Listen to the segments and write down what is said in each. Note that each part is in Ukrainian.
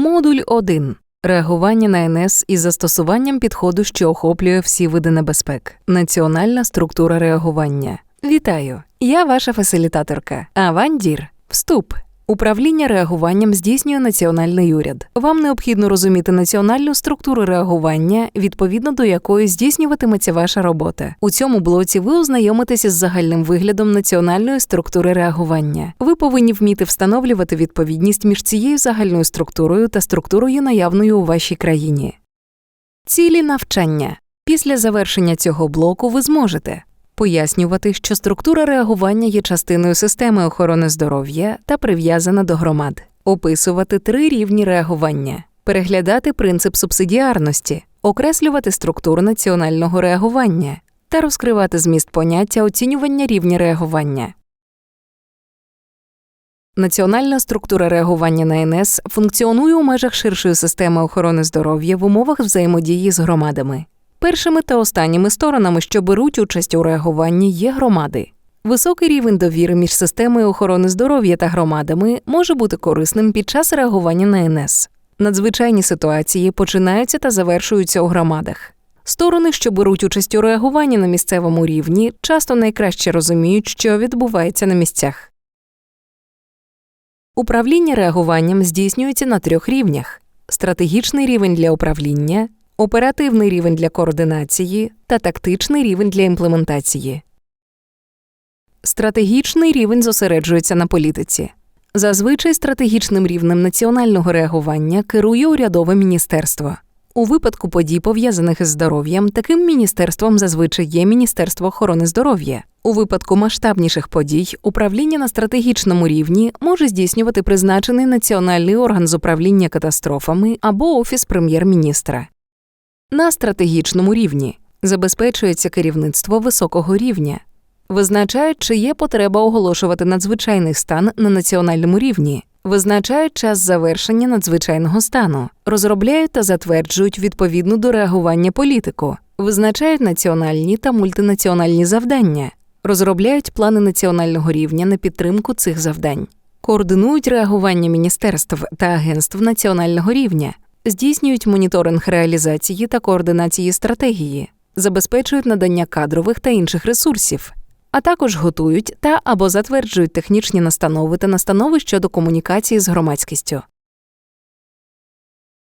Модуль 1. Реагування на НС із застосуванням підходу, що охоплює всі види небезпек. Національна структура реагування. Вітаю! Я ваша фасилітаторка. Авандір. Вступ. Управління реагуванням здійснює національний уряд. Вам необхідно розуміти національну структуру реагування, відповідно до якої здійснюватиметься ваша робота. У цьому блоці ви ознайомитеся з загальним виглядом національної структури реагування. Ви повинні вміти встановлювати відповідність між цією загальною структурою та структурою наявною у вашій країні. Цілі навчання. Після завершення цього блоку ви зможете пояснювати, що структура реагування є частиною системи охорони здоров'я та прив'язана до громад, описувати три рівні реагування, переглядати принцип субсидіарності, окреслювати структуру національного реагування та розкривати зміст поняття оцінювання рівня реагування. Національна структура реагування на НС функціонує у межах ширшої системи охорони здоров'я в умовах взаємодії з громадами. Першими та останніми сторонами, що беруть участь у реагуванні, є громади. Високий рівень довіри між системою охорони здоров'я та громадами може бути корисним під час реагування на НС. Надзвичайні ситуації починаються та завершуються у громадах. Сторони, що беруть участь у реагуванні на місцевому рівні, часто найкраще розуміють, що відбувається на місцях. Управління реагуванням здійснюється на трьох рівнях: стратегічний рівень для управління, оперативний рівень для координації та тактичний рівень для імплементації. Стратегічний рівень зосереджується на політиці. Зазвичай стратегічним рівнем національного реагування керує урядове міністерство. У випадку подій, пов'язаних із здоров'ям, таким міністерством зазвичай є Міністерство охорони здоров'я. У випадку масштабніших подій управління на стратегічному рівні може здійснювати призначений національний орган з управління катастрофами або офіс прем'єр-міністра. На стратегічному рівні. Забезпечується керівництво високого рівня, визначають, чи є потреба оголошувати надзвичайний стан на національному рівні, визначають час завершення надзвичайного стану, розробляють та затверджують відповідну до реагування політику, визначають національні та мультинаціональні завдання, розробляють плани національного рівня на підтримку цих завдань, координують реагування міністерств та агентств національного рівня здійснюють моніторинг реалізації та координації стратегії, забезпечують надання кадрових та інших ресурсів, а також готують та або затверджують технічні настанови та настанови щодо комунікації з громадськістю.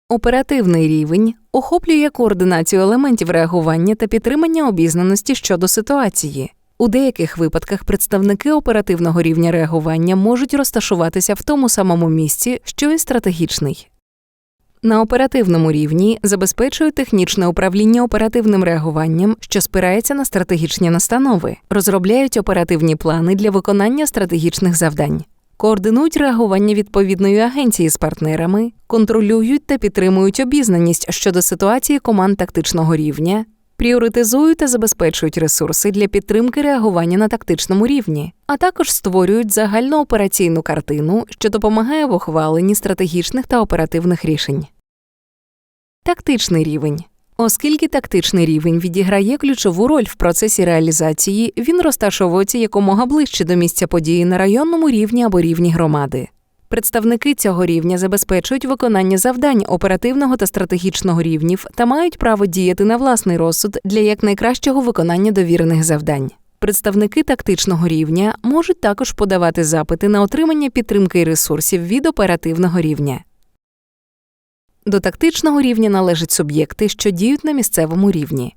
Оперативний рівень охоплює координацію елементів реагування та підтримання обізнаності щодо ситуації. У деяких випадках представники оперативного рівня реагування можуть розташуватися в тому самому місці, що і стратегічний. На оперативному рівні забезпечують технічне управління оперативним реагуванням, що спирається на стратегічні настанови, розробляють оперативні плани для виконання стратегічних завдань, координують реагування відповідної агенції з партнерами, контролюють та підтримують обізнаність щодо ситуації команд тактичного рівня, пріоритизують та забезпечують ресурси для підтримки реагування на тактичному рівні, а також створюють загальну операційну картину, що допомагає в ухваленні стратегічних та оперативних рішень. Тактичний рівень. Оскільки тактичний рівень відіграє ключову роль в процесі реалізації, він розташовується якомога ближче до місця події на районному рівні або рівні громади. Представники цього рівня забезпечують виконання завдань оперативного та стратегічного рівнів та мають право діяти на власний розсуд для якнайкращого виконання довірених завдань. Представники тактичного рівня можуть також подавати запити на отримання підтримки і ресурсів від оперативного рівня. До тактичного рівня належать суб'єкти, що діють на місцевому рівні.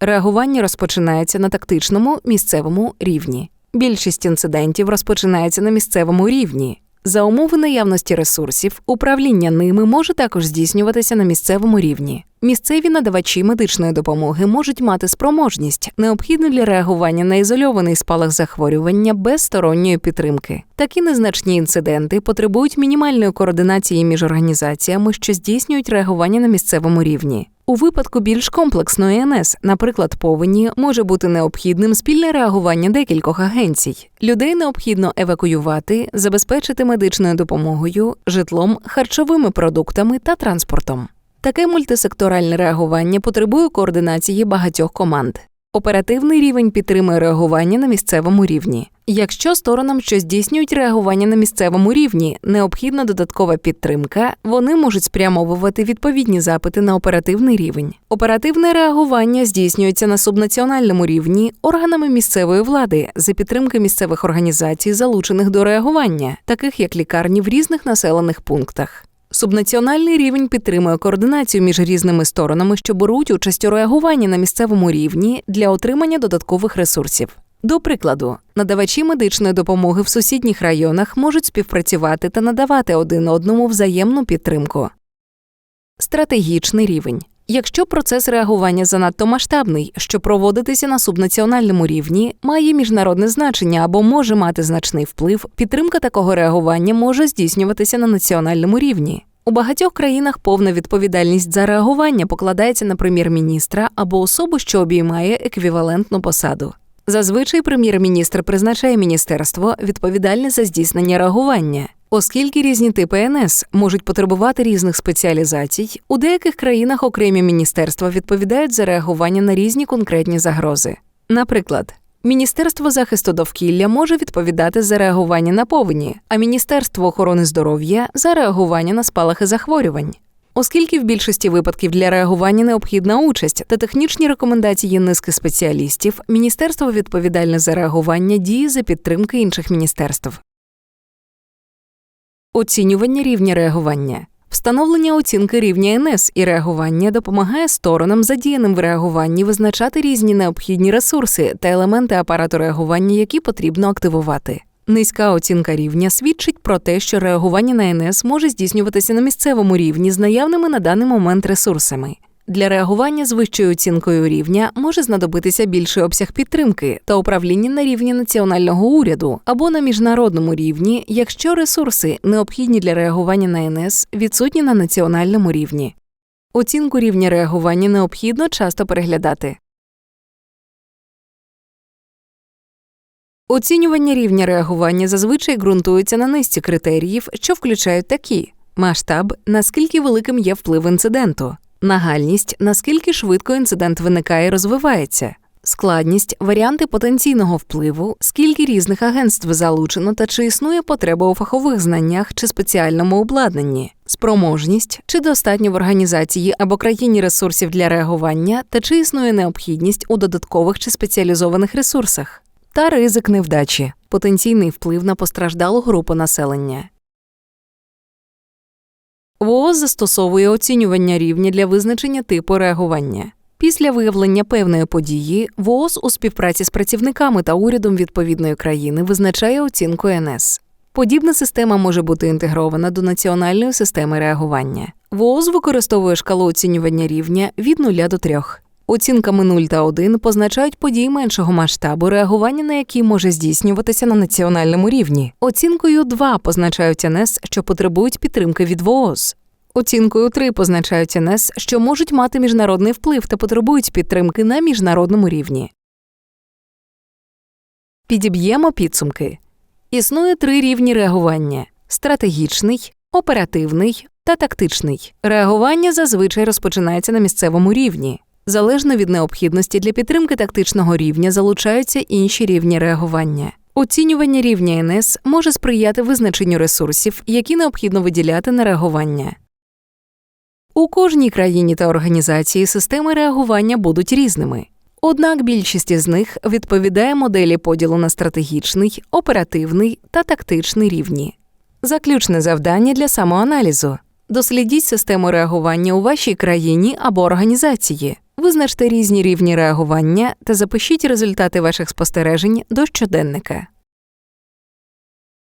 Реагування розпочинається на тактичному місцевому рівні. Більшість інцидентів розпочинається на місцевому рівні. За умови наявності ресурсів, управління ними може також здійснюватися на місцевому рівні. Місцеві надавачі медичної допомоги можуть мати спроможність, необхідну для реагування на ізольований спалах захворювання без сторонньої підтримки. Такі незначні інциденти потребують мінімальної координації між організаціями, що здійснюють реагування на місцевому рівні. У випадку більш комплексної НС, наприклад, повені, може бути необхідним спільне реагування декількох агенцій. Людей необхідно евакуювати, забезпечити медичною допомогою, житлом, харчовими продуктами та транспортом. Таке мультисекторальне реагування потребує координації багатьох команд. Оперативний рівень підтримує реагування на місцевому рівні. Якщо сторонам, що здійснюють реагування на місцевому рівні, необхідна додаткова підтримка, вони можуть спрямовувати відповідні запити на оперативний рівень. Оперативне реагування здійснюється на субнаціональному рівні органами місцевої влади за підтримки місцевих організацій, залучених до реагування, таких як лікарні в різних населених пунктах. Субнаціональний рівень підтримує координацію між різними сторонами, що беруть участь у реагуванні на місцевому рівні для отримання додаткових ресурсів. До прикладу, надавачі медичної допомоги в сусідніх районах можуть співпрацювати та надавати один одному взаємну підтримку. Стратегічний рівень. Якщо процес реагування занадто масштабний, що проводитися на субнаціональному рівні, має міжнародне значення або може мати значний вплив, підтримка такого реагування може здійснюватися на національному рівні. У багатьох країнах повна відповідальність за реагування покладається на прем'єр-міністра або особу, що обіймає еквівалентну посаду. Зазвичай прем'єр-міністр призначає міністерство відповідальне за здійснення реагування. Оскільки різні типи НС можуть потребувати різних спеціалізацій, у деяких країнах окремі міністерства відповідають за реагування на різні конкретні загрози. Наприклад, Міністерство захисту довкілля може відповідати за реагування на повені, а Міністерство охорони здоров'я за реагування на спалахи захворювань. Оскільки в більшості випадків для реагування необхідна участь та технічні рекомендації низки спеціалістів, міністерство відповідальне за реагування діє за підтримки інших міністерств. Оцінювання рівня реагування. Встановлення оцінки рівня НС і реагування допомагає сторонам, задіяним в реагуванні, визначати різні необхідні ресурси та елементи апарату реагування, які потрібно активувати. Низька оцінка рівня свідчить про те, що реагування на НС може здійснюватися на місцевому рівні з наявними на даний момент ресурсами. Для реагування з вищою оцінкою рівня може знадобитися більший обсяг підтримки та управління на рівні національного уряду або на міжнародному рівні, якщо ресурси, необхідні для реагування на НС, відсутні на національному рівні. Оцінку рівня реагування необхідно часто переглядати. Оцінювання рівня реагування зазвичай ґрунтується на низці критеріїв, що включають такі масштаб, наскільки великим є вплив інциденту, нагальність, наскільки швидко інцидент виникає і розвивається, складність, варіанти потенційного впливу, скільки різних агентств залучено та чи існує потреба у фахових знаннях чи спеціальному обладнанні, спроможність, чи достатньо в організації або країні ресурсів для реагування, та чи існує необхідність у додаткових чи спеціалізованих ресурсах. Та ризик невдачі, потенційний вплив на постраждалу групу населення. ВООЗ застосовує оцінювання рівня для визначення типу реагування. Після виявлення певної події ВООЗ у співпраці з працівниками та урядом відповідної країни визначає оцінку НС. Подібна система може бути інтегрована до національної системи реагування. ВООЗ використовує шкалу оцінювання рівня від 0 до 3. Оцінками 0 та 1 позначають події меншого масштабу, реагування на які може здійснюватися на національному рівні. Оцінкою 2 позначають НС, що потребують підтримки від ВООЗ. Оцінкою 3 позначають НС, що можуть мати міжнародний вплив та потребують підтримки на міжнародному рівні. Підіб'ємо підсумки. Існує три рівні реагування: стратегічний, оперативний та тактичний. Реагування зазвичай розпочинається на місцевому рівні. Залежно від необхідності для підтримки тактичного рівня залучаються інші рівні реагування. Оцінювання рівня НС може сприяти визначенню ресурсів, які необхідно виділяти на реагування. У кожній країні та організації системи реагування будуть різними. Однак більшість із них відповідає моделі поділу на стратегічний, оперативний та тактичний рівні. Заключне завдання для самоаналізу дослідіть систему реагування у вашій країні або організації. Визначте різні рівні реагування та запишіть результати ваших спостережень до щоденника.